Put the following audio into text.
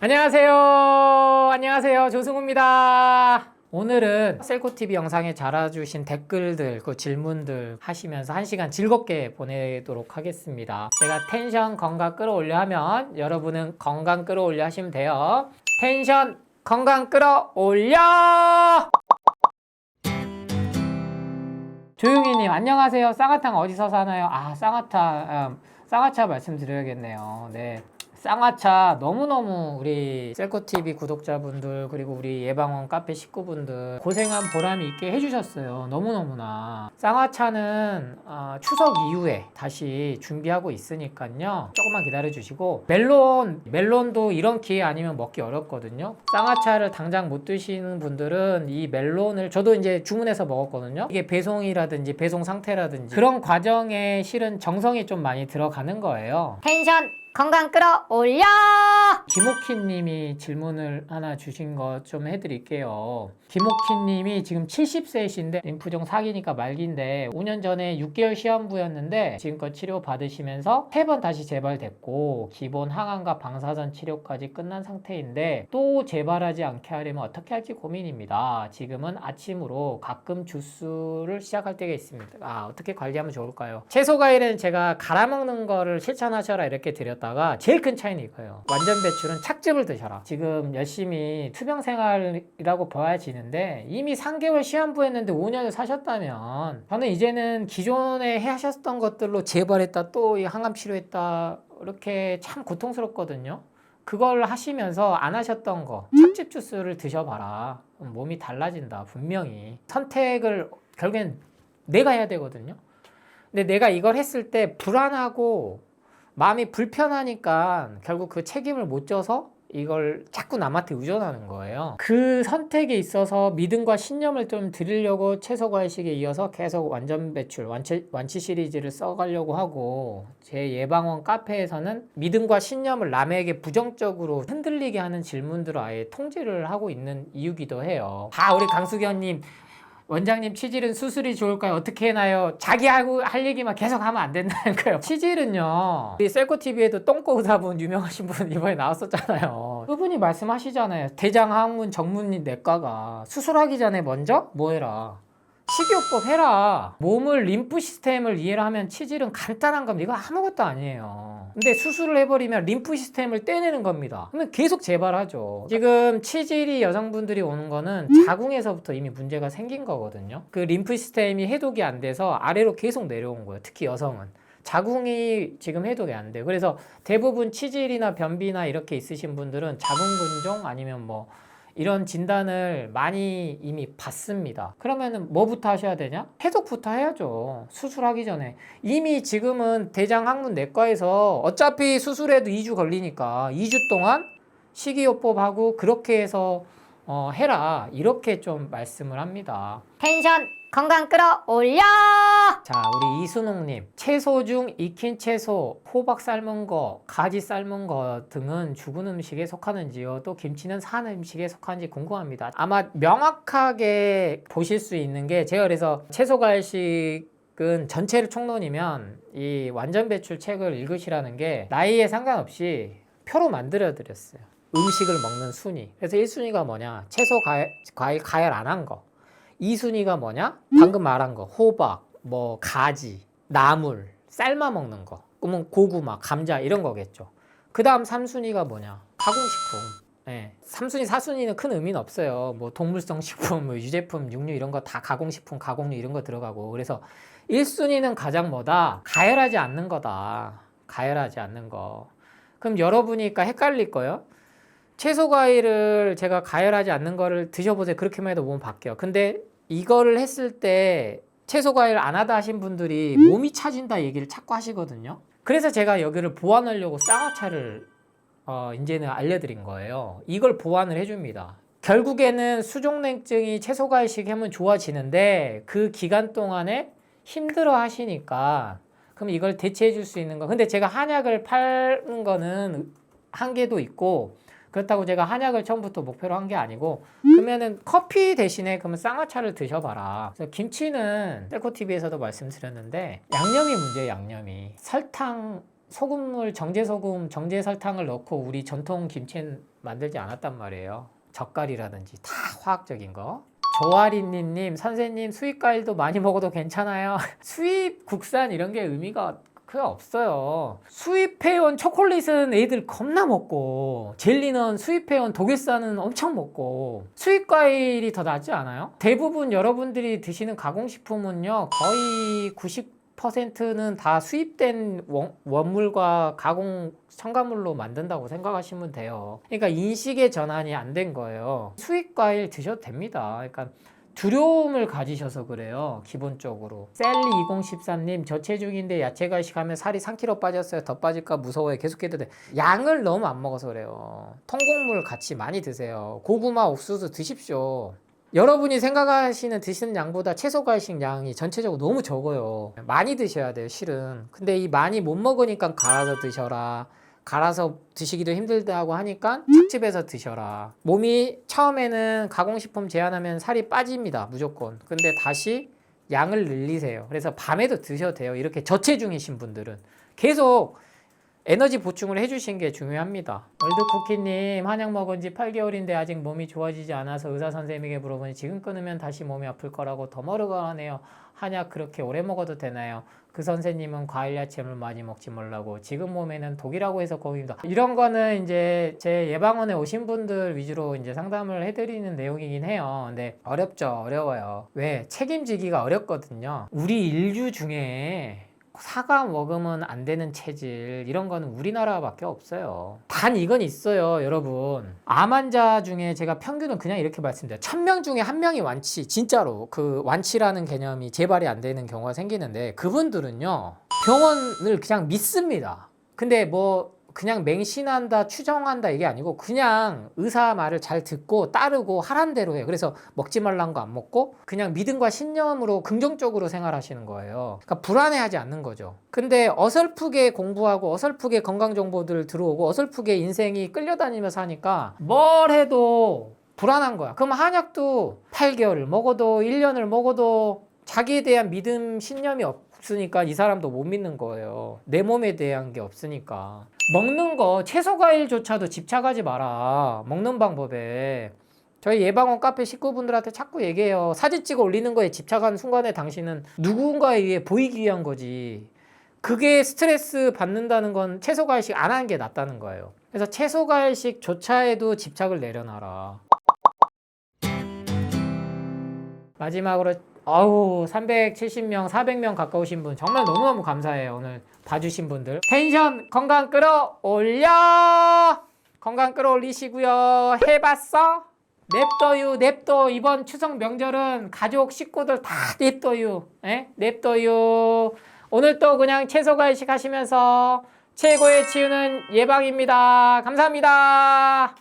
안녕하세요. 안녕하세요. 조승우입니다. 오늘은 셀코TV 영상에 달아주신 댓글들, 그 질문들 하시면서 한 시간 즐겁게 보내도록 하겠습니다. 제가 텐션 건강 끌어올려 하면 여러분은 건강 끌어올려 하시면 돼요. 텐션 건강 끌어올려! 조용히님 안녕하세요. 쌍화탕 어디서 사나요? 아 쌍화탕 음, 쌍화차 말씀드려야겠네요. 네. 쌍화차 너무너무 우리 셀코TV 구독자분들 그리고 우리 예방원 카페 식구분들 고생한 보람이 있게 해주셨어요. 너무너무나. 쌍화차는 어, 추석 이후에 다시 준비하고 있으니까요. 조금만 기다려주시고. 멜론 멜론도 이런 기회 아니면 먹기 어렵거든요. 쌍화차를 당장 못 드시는 분들은 이 멜론을 저도 이제 주문해서 먹었거든요. 이게 배송이라든지 배송 상태라든지 그런 과정에 실은 정성이 좀 많이 들어가는 거예요. 텐션 건강 끌어올려 김옥희 님이 질문을 하나 주신 것 좀 해드릴게요. 김옥희 님이 지금 70세이신데 림프종 사기니까 말기인데 5년 전에 6개월 시한부였는데 지금껏 치료 받으시면서 세번 다시 재발됐고 기본 항암과 방사선 치료까지 끝난 상태인데 또 재발하지 않게 하려면 어떻게 할지 고민입니다. 지금은 아침으로 가끔 주스를 시작할 때가 있습니다. 아 어떻게 관리하면 좋을까요? 채소 과일은 제가 갈아 먹는 거를 실천하셔라 이렇게 드렸다가 제일 큰 차이는 이거예요. 완전 배 출은 착즙을 드셔라. 지금 열심히 투병 생활이라고 봐야지는데 이미 3개월 시한부 했는데 5년을 사셨다면 저는 이제는 기존에 해 하셨던 것들로 재발했다 또이 항암 치료했다 이렇게 참 고통스럽거든요. 그걸 하시면서 안 하셨던 거 착즙 주스를 드셔봐라. 몸이 달라진다 분명히 선택을 결국엔 내가 해야 되거든요. 근데 내가 이걸 했을 때 불안하고 마음이 불편하니까 결국 그 책임을 못 져서 이걸 자꾸 남한테 의존하는 거예요. 그 선택에 있어서 믿음과 신념을 좀 드리려고 채소 과일식에 이어서 계속 완전 배출, 완치, 완치 시리즈를 써가려고 하고 제 예방원 카페에서는 믿음과 신념을 남에게 부정적으로 흔들리게 하는 질문들을 아예 통제를 하고 있는 이유기도 해요. 다 우리 강수견님 원장님 치질은 수술이 좋을까요? 어떻게 해나요? 자기 하고 할 얘기만 계속 하면 안 된다는 거예요. 치질은요. 우리 셀코 TV에도 똥꼬 의사분 유명하신 분 이번에 나왔었잖아요. 그분이 말씀하시잖아요. 대장 항문 정문 내과가 수술하기 전에 먼저 뭐 해라. 식이요법 해라. 몸을 림프 시스템을 이해를 하면 치질은 간단한 겁니다. 이거 아무것도 아니에요. 근데 수술을 해버리면 림프 시스템을 떼내는 겁니다. 그러면 계속 재발하죠. 지금 치질이 여성분들이 오는 거는 자궁에서부터 이미 문제가 생긴 거거든요. 그 림프 시스템이 해독이 안 돼서 아래로 계속 내려온 거예요. 특히 여성은. 자궁이 지금 해독이 안 돼요. 그래서 대부분 치질이나 변비나 이렇게 있으신 분들은 자궁 근종 아니면 뭐 이런 진단을 많이 이미 받습니다. 그러면은 뭐부터 하셔야 되냐? 해독부터 해야죠. 수술하기 전에. 이미 지금은 대장 항문 내과에서 어차피 수술해도 2주 걸리니까 2주 동안 식이요법하고 그렇게 해서 어, 해라. 이렇게 좀 말씀을 합니다. 텐션 건강 끌어올려 자, 우리 이순옥님. 채소 중 익힌 채소, 호박 삶은 거, 가지 삶은 거 등은 죽은 음식에 속하는지요? 또 김치는 산 음식에 속하는지 궁금합니다. 아마 명확하게 보실 수 있는 게 제가 그래서 채소 과일식은 전체를 총론이면 이 완전 배출 책을 읽으시라는 게 나이에 상관없이 표로 만들어 드렸어요. 음식을 먹는 순위. 그래서 1순위가 뭐냐? 채소 과일, 과일 가열 안 한 거. 2순위가 뭐냐? 방금 말한 거. 호박, 뭐 가지, 나물, 삶아 먹는 거. 그러면 고구마, 감자 이런 거겠죠. 그 다음 3순위가 뭐냐? 가공식품. 예. 3순위, 4순위는 큰 의미는 없어요. 뭐 동물성 식품, 뭐 유제품, 육류 이런 거 다 가공식품, 가공류 이런 거 들어가고. 그래서 1순위는 가장 뭐다? 가열하지 않는 거다. 가열하지 않는 거. 그럼 여러분이니까 헷갈릴 거예요. 채소 과일을 제가 가열하지 않는 거를 드셔보세요. 그렇게만 해도 몸 바뀌어. 근데 이거를 했을 때 채소 과일 안 하다 하신 분들이 몸이 차진다 얘기를 자꾸 하시거든요. 그래서 제가 여기를 보완하려고 쌍화차를 어, 이제는 알려드린 거예요. 이걸 보완을 해줍니다. 결국에는 수족냉증이 채소 과일식 하면 좋아지는데 그 기간 동안에 힘들어 하시니까 그럼 이걸 대체해 줄 수 있는 거. 근데 제가 한약을 파는 거는 한계도 있고 그렇다고 제가 한약을 처음부터 목표로 한 게 아니고 그러면은 커피 대신에 그러면 쌍화차를 드셔봐라. 그래서 김치는 셀코 TV에서도 말씀드렸는데 양념이 문제예요. 양념이 설탕 소금물 정제 소금 정제 설탕을 넣고 우리 전통 김치는 만들지 않았단 말이에요. 젓갈이라든지 다 화학적인 거. 조아리님 선생님 수입 과일도 많이 먹어도 괜찮아요. 수입 국산 이런 게 의미가 크게 없어요. 수입해온 초콜릿은 애들 겁나 먹고 젤리는 수입해온 독일산은 엄청 먹고 수입 과일이 더 낫지 않아요? 대부분 여러분들이 드시는 가공식품은요 거의 90%는 다 수입된 원, 원물과 가공 첨가물로 만든다고 생각하시면 돼요. 그러니까 인식의 전환이 안 된 거예요. 수입 과일 드셔도 됩니다. 그러니까 두려움을 가지셔서 그래요. 기본적으로. 셀리2013님 저체중인데 야채 가식하면 살이 3kg 빠졌어요. 더 빠질까 무서워요. 계속 해도 돼. 양을 너무 안 먹어서 그래요. 통곡물 같이 많이 드세요. 고구마 옥수수 드십시오. 여러분이 생각하시는 드시는 양보다 채소 과식 양이 전체적으로 너무 적어요. 많이 드셔야 돼요, 실은. 근데 이 많이 못 먹으니까 갈아서 드셔라. 갈아서 드시기도 힘들다고 하니까 착즙해서 드셔라. 몸이 처음에는 가공식품 제한하면 살이 빠집니다. 무조건. 근데 다시 양을 늘리세요. 그래서 밤에도 드셔도 돼요. 이렇게 저체중이신 분들은. 계속 에너지 보충을 해주신 게 중요합니다. 월드쿠키님 한약 먹은 지 8개월인데 아직 몸이 좋아지지 않아서 의사 선생님에게 물어보니 지금 끊으면 다시 몸이 아플 거라고 더 멀어가 하네요. 한약 그렇게 오래 먹어도 되나요? 그 선생님은 과일 야채물 많이 먹지 말라고 지금 몸에는 독이라고 해서 고민입니다. 이런 거는 이제 제 예방원에 오신 분들 위주로 이제 상담을 해드리는 내용이긴 해요. 근데 어렵죠, 어려워요. 왜 책임지기가 어렵거든요. 우리 인류 중에 사과 먹으면 안 되는 체질 이런 거는 우리나라밖에 없어요. 단 이건 있어요, 여러분. 암 환자 중에 제가 평균은 그냥 이렇게 말씀드려요. 천명 중에 한 명이 완치, 진짜로 그 완치라는 개념이 재발이 안 되는 경우가 생기는데 그분들은요 병원을 그냥 믿습니다. 근데 뭐 그냥 맹신한다, 추정한다 이게 아니고 그냥 의사 말을 잘 듣고 따르고 하란 대로 해요. 그래서 먹지 말란 거 안 먹고 그냥 믿음과 신념으로 긍정적으로 생활하시는 거예요. 그러니까 불안해하지 않는 거죠. 근데 어설프게 공부하고 어설프게 건강 정보들 들어오고 어설프게 인생이 끌려다니면서 하니까 뭘 해도 불안한 거야. 그럼 한약도 8개월을 먹어도 1년을 먹어도 자기에 대한 믿음, 신념이 없으니까 이 사람도 못 믿는 거예요. 내 몸에 대한 게 없으니까. 먹는 거, 채소 과일조차도 집착하지 마라. 먹는 방법에. 저희 예방원 카페 식구분들한테 자꾸 얘기해요. 사진 찍어 올리는 거에 집착한 순간에 당신은 누군가에 의해 보이기 위한 거지. 그게 스트레스 받는다는 건 채소 과일식 안 하는 게 낫다는 거예요. 그래서 채소 과일식조차에도 집착을 내려놔라. 마지막으로 아우 370명 400명 가까우신 분 정말 너무너무 감사해요 오늘 봐주신 분들. 텐션 건강 끌어올려! 건강 끌어올리시고요. 해봤어? 냅둬유 냅둬. 이번 추석 명절은 가족 식구들 다 냅둬유 에? 냅둬유 오늘 또 그냥 채소 과일식 하시면서 최고의 치유는 예방입니다. 감사합니다